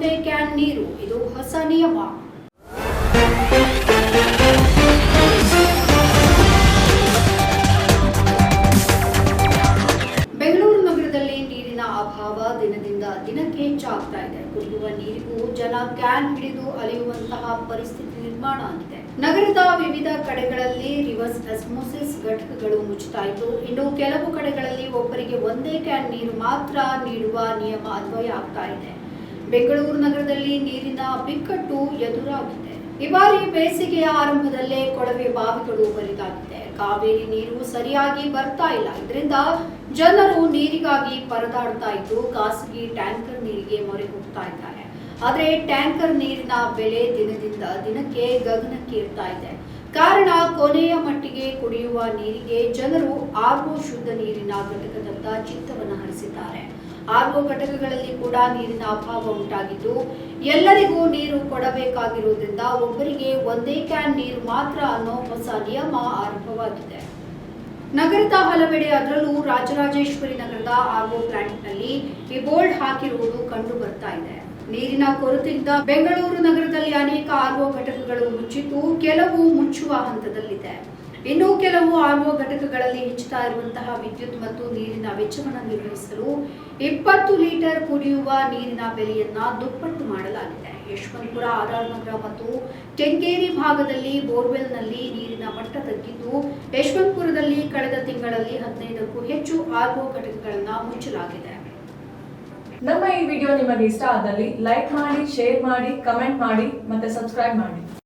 ಒಂದೇ ಕ್ಯಾನ್ ನೀರು, ಇದು ಹೊಸ ನಿಯಮ ಬೆಂಗಳೂರು ನಗರದಲ್ಲಿ ನೀರಿನ ಅಭಾವ ದಿನದಿಂದ ದಿನಕ್ಕೆ ಹೆಚ್ಚಾಗ್ತಾ ಇದೆ. ಕುಡಿಯುವ ನೀರಿಗೂ ಜನ ಕ್ಯಾನ್ ಹಿಡಿದು ಅಲೆಯುವಂತಹ ಪರಿಸ್ಥಿತಿ ನಿರ್ಮಾಣ ಆಗಿದೆ. ನಗರದ ವಿವಿಧ ಕಡೆಗಳಲ್ಲಿ ರಿವರ್ಸ್ ಆಸ್ಮೋಸಿಸ್ ಘಟಕಗಳು ಮುಚ್ಚುತ್ತಾ ಇದ್ದು, ಇನ್ನು ಕೆಲವು ಕಡೆಗಳಲ್ಲಿ ಒಬ್ಬರಿಗೆ ಒಂದೇ ಕ್ಯಾನ್ ನೀರು ಮಾತ್ರ ನೀಡುವ ನಿಯಮ ಅನ್ವಯ ಆಗ್ತಾ ಇದೆ. ಬೆಂಗಳೂರು ನಗರದಲ್ಲಿ ನೀರಿನ ಬಿಕ್ಕಟ್ಟು ಎದುರಾಗಿದೆ. ಈ ಬಾರಿ ಬೇಸಿಗೆಯ ಆರಂಭದಲ್ಲೇ ಕೊಳವೆ ಬಾವಿಗಳು ಬರಿದಾಗಿದೆ. ಕಾವೇರಿ ನೀರು ಸರಿಯಾಗಿ ಬರ್ತಾ ಇಲ್ಲ. ಇದರಿಂದ ಜನರು ನೀರಿಗಾಗಿ ಪರದಾಡ್ತಾ ಇದ್ದು ಖಾಸಗಿ ಟ್ಯಾಂಕರ್ ನೀರಿಗೆ ಮೊರೆ ಹೋಗ್ತಾ ಇದ್ದಾರೆ. ಆದರೆ ಟ್ಯಾಂಕರ್ ನೀರಿನ ಬೆಲೆ ದಿನದಿಂದ ದಿನಕ್ಕೆ ಗಗನಕ್ಕೆ ಇರ್ತಾ ಇದೆ. ಕಾರಣ ಕೊನೆಯ ಮಟ್ಟಿಗೆ ಕುಡಿಯುವ ನೀರಿಗೆ ಜನರು ಆರ್ಮೋ ಶುದ್ಧ ನೀರಿನ ಘಟಕದತ್ತ ಚಿತ್ತವನ್ನು ಹರಿಸಿದ್ದಾರೆ. ಆರ್ಒ ಘಟಕಗಳಲ್ಲಿ ಕೂಡ ನೀರಿನ ಅಭಾವ ಉಂಟಾಗಿದ್ದು, ಎಲ್ಲರಿಗೂ ನೀರು ಕೊಡಬೇಕಾಗಿರುವುದರಿಂದ ಒಬ್ಬರಿಗೆ ಒಂದೇ ಕ್ಯಾನ್ ನೀರು ಮಾತ್ರ ಅನ್ನೋ ಹೊಸ ನಿಯಮ ಆರಂಭವಾಗಿದೆ. ನಗರದ ಹಲವೆಡೆ ಅದರಲ್ಲೂ ರಾಜರಾಜೇಶ್ವರಿ ನಗರದ ಆರ್ಒ ಪ್ಲಾಂಟ್ನಲ್ಲಿ ಈ ಬೋರ್ಡ್ ಹಾಕಿರುವುದು ಕಂಡು ಬರ್ತಾ ಇದೆ. ನೀರಿನ ಕೊರತೆಯಿಂದ ಬೆಂಗಳೂರು ನಗರದಲ್ಲಿ ಅನೇಕ ಆರ್ಒ ಘಟಕಗಳು ಮುಚ್ಚಿದ್ದು, ಕೆಲವು ಮುಚ್ಚುವ ಹಂತದಲ್ಲಿದೆ. ಇನ್ನು ಕೆಲವು ಆರ್ಒ ಘಟಕಗಳಲ್ಲಿ ಹೆಚ್ಚುತ್ತಾ ಇರುವಂತಹ ವಿದ್ಯುತ್ ಮತ್ತು ನೀರಿನ ವೆಚ್ಚವನ್ನು ನಿರ್ವಹಿಸಲು ಇಪ್ಪತ್ತು ಲೀಟರ್ ಕುಡಿಯುವ ನೀರಿನ ಬೆಲೆಯನ್ನ ದುಪ್ಪಟ್ಟು ಮಾಡಲಾಗಿದೆ. ಯಶವಂತಪುರ ಆಧಾರ್ ನಗರ ಮತ್ತು ಕೆಂಗೇರಿ ಭಾಗದಲ್ಲಿ ಬೋರ್ವೆಲ್ನಲ್ಲಿ ನೀರಿನ ಮಟ್ಟ ತಗ್ಗಿದ್ದು, ಯಶವಂತಪುರದಲ್ಲಿ ಕಳೆದ ತಿಂಗಳಲ್ಲಿ ಹದಿನೈದಕ್ಕೂ ಹೆಚ್ಚು ಆರ್ಒ ಘಟಕಗಳನ್ನು ಮುಚ್ಚಲಾಗಿದೆ. ನಮ್ಮ ಈ ವಿಡಿಯೋ ನಿಮಗೆ ಇಷ್ಟ ಆದಲ್ಲಿ ಲೈಕ್ ಮಾಡಿ, ಶೇರ್ ಮಾಡಿ, ಕಮೆಂಟ್ ಮಾಡಿ ಮತ್ತೆ ಸಬ್ಸ್ಕ್ರೈಬ್ ಮಾಡಿ.